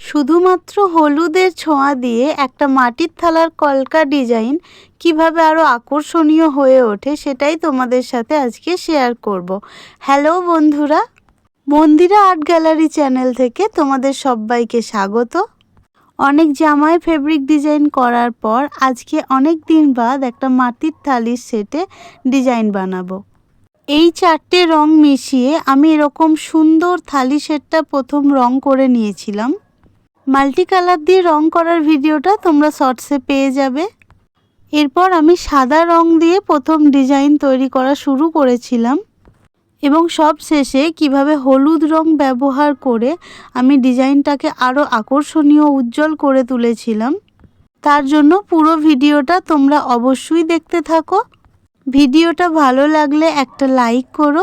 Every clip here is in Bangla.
শুধুমাত্র হলুদের ছোঁয়া দিয়ে একটা মাটির থালার কলকা ডিজাইন কীভাবে আরও আকর্ষণীয় হয়ে ওঠে সেটাই তোমাদের সাথে আজকে শেয়ার করব। হ্যালো বন্ধুরা, মন্দিরা আর্ট গ্যালারি চ্যানেল থেকে তোমাদের সবাইকে স্বাগত। অনেক জামায় ফেব্রিক ডিজাইন করার পর আজকে অনেক দিন বাদ একটা মাটির থালির সেটে ডিজাইন বানাবো। এই চারটে রং মিশিয়ে আমি এরকম সুন্দর থালি সেটটা প্রথম রং করে নিয়েছিলাম। মাল্টি কালার দিয়ে রং করার ভিডিওটা তোমরা শর্টসে পেয়ে যাবে। এরপর আমি সাদা রং দিয়ে প্রথম ডিজাইন তৈরি করা শুরু করেছিলাম এবং সব শেষে কীভাবে হলুদ রং ব্যবহার করে আমি ডিজাইনটাকে আরও আকর্ষণীয় উজ্জ্বল করে তুলেছিলাম। তার জন্য পুরো ভিডিওটা তোমরা অবশ্যই দেখতে থাকো। ভিডিওটা ভালো লাগলে একটা লাইক করো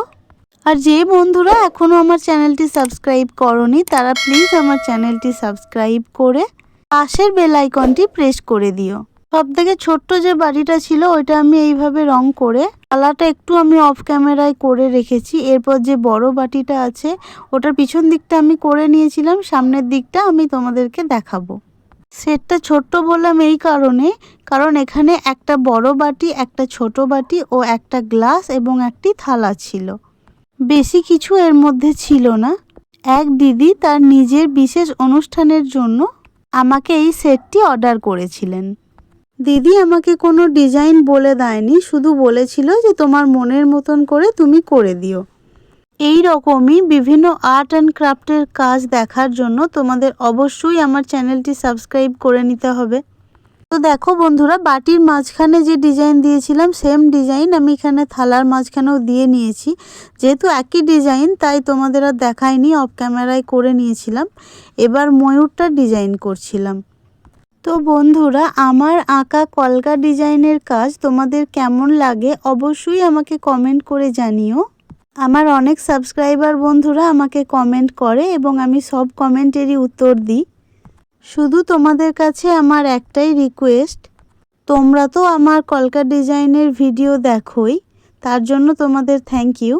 আর যে বন্ধুরা এখনও আমার চ্যানেলটি সাবস্ক্রাইব করনি, তারা প্লিজ আমার চ্যানেলটি সাবস্ক্রাইব করে পাশের বেল আইকনটি প্রেস করে দিও। সব থেকে ছোট্ট যে বাড়িটা ছিল, ওইটা আমি এইভাবে রং করে কালারটা একটু আমি অফ ক্যামেরায় করে রেখেছি। এরপর যে বড় বাটিটা আছে, ওটার পিছন দিকটা আমি করে নিয়েছিলাম, সামনের দিকটা আমি তোমাদেরকে দেখাবো। সেটটা ছোট্ট বললাম এই কারণে, কারণ এখানে একটা বড় বাটি, একটা ছোট বাটি ও একটা গ্লাস এবং একটি থালা ছিল। বেশি কিছু এর মধ্যে ছিল না। এক দিদি তার নিজের বিশেষ অনুষ্ঠানের জন্য আমাকে এই সেটটি অর্ডার করেছিলেন। দিদি আমাকে কোনো ডিজাইন বলে দেয়নি, শুধু বলেছিল যে তোমার মনের মতন করে তুমি করে দিও। এই রকমই বিভিন্ন আর্ট অ্যান্ড ক্রাফটের কাজ দেখার জন্য তোমাদের অবশ্যই আমার চ্যানেলটি সাবস্ক্রাইব করে নিতে হবে। তো দেখো বন্ধুরা, বাটির মাঝখানে যে ডিজাইন দিয়েছিলাম, সেম ডিজাইন আমি এখানে থালার মাঝখানেও দিয়ে নিয়েছি। যেহেতু একই ডিজাইন, তাই তোমাদের আর দেখায়নি অফ ক্যামেরায় করে নিয়েছিলাম। এবার ময়ূরটা ডিজাইন করছিলাম। তো বন্ধুরা, আমার আঁকা কলকা ডিজাইনের কাজ তোমাদের কেমন লাগে অবশ্যই আমাকে কমেন্ট করে জানিও। আমার অনেক সাবস্ক্রাইবার বন্ধুরা আমাকে কমেন্ট করে এবং আমি সব কমেন্টেরই উত্তর দিই। শুধু তোমাদের কাছে আমার একটাই রিকোয়েস্ট তোমরা তো আমার কলকা ডিজাইনের ভিডিও দেখোই, তার জন্য তোমাদের থ্যাংক ইউ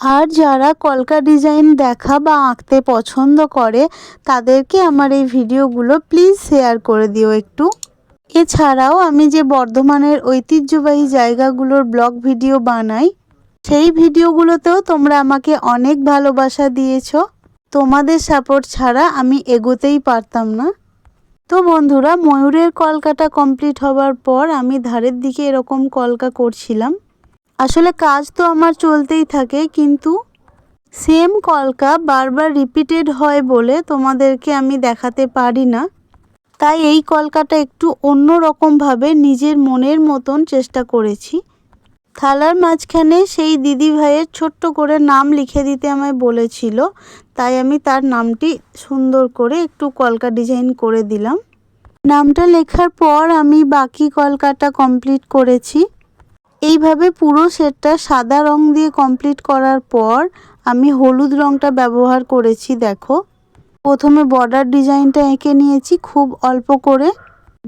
আর যারা কলকা ডিজাইন দেখা বা আঁকতে পছন্দ করে, তাদেরকে আমার এই ভিডিওগুলো প্লিজ শেয়ার করে দিও একটু। এছাড়াও আমি যে বর্ধমানের ঐতিহ্যবাহী জায়গাগুলোর ব্লগ ভিডিও বানাই, সেই ভিডিওগুলোতেও তোমরা আমাকে অনেক ভালোবাসা দিয়েছ। তোমাদের সাপোর্ট ছাড়া আমি এগোতেই পারতাম না। তো বন্ধুরা, ময়ূরের কলকাটা কমপ্লিট হবার পর আমি ধারের দিকে এরকম কলকা করছিলাম। আসলে কাজ তো আমার চলতেই থাকে, কিন্তু সেম কলকা বারবার রিপিটেড হয় বলে তোমাদেরকে আমি দেখাতে পারি না। তাই এই কলকাটা একটু অন্য রকমভাবে নিজের মনের মতন চেষ্টা করেছি। থালার মাঝখানে সেই দিদি ভাইয়ের ছোট্ট করে নাম লিখে দিতে আমায় বলেছিল, তাই আমি তার নামটি সুন্দর করে একটু কলকা ডিজাইন করে দিলাম। নামটা লেখার পর আমি বাকি কলকাটা কমপ্লিট করেছি। এইভাবে পুরো সেটটা সাদা রং দিয়ে কমপ্লিট করার পর আমি হলুদ রংটা ব্যবহার করেছি, দেখো। প্রথমে বর্ডার ডিজাইনটা এঁকে নিয়েছি খুব অল্প করে।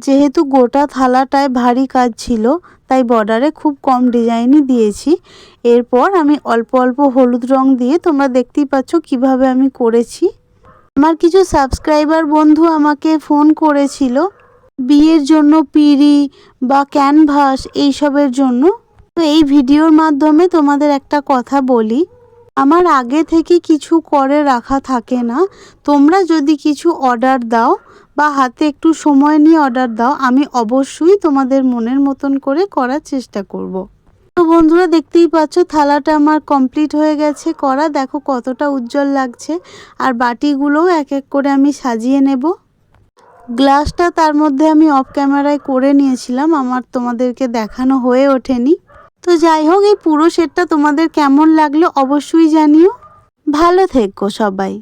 যেহেতু গোটা থালাটায় ভারী কাজ ছিল, তাই বর্ডারে খুব কম ডিজাইনই দিয়েছি। এরপর আমি অল্প অল্প হলুদ রং দিয়ে তোমরা দেখতেই পাচ্ছ কীভাবে আমি করেছি। আমার কিছু সাবস্ক্রাইবার বন্ধু আমাকে ফোন করেছিল বিয়ের জন্য পিড়ি বা ক্যানভাস এইসবের জন্য। তো এই ভিডিওর মাধ্যমে তোমাদের একটা কথা বলি, আমার আগে থেকে কিছু করে রাখা থাকে না। তোমরা যদি কিছু অর্ডার দাও বা হাতে একটু সময় নিয়ে অর্ডার দাও, আমি অবশ্যই তোমাদের মনের মতন করে করার চেষ্টা করব। তো বন্ধুরা, দেখতেই পাচ্ছ থালাটা আমার কমপ্লিট হয়ে গেছে। করা দেখো কতটা উজ্জ্বল লাগছে। আর বাটিগুলোও এক এক করে আমি সাজিয়ে নেব। গ্লাসটা তার মধ্যে আমি অফ ক্যামেরায় করে নিয়েছিলাম। আমার তোমাদেরকে দেখানো হয়ে ওঠেনি। তো যাই হোক, এই পুরো সেটটা তোমাদের কেমন লাগল অবশ্যই জানিও। ভালো থেকো সবাই।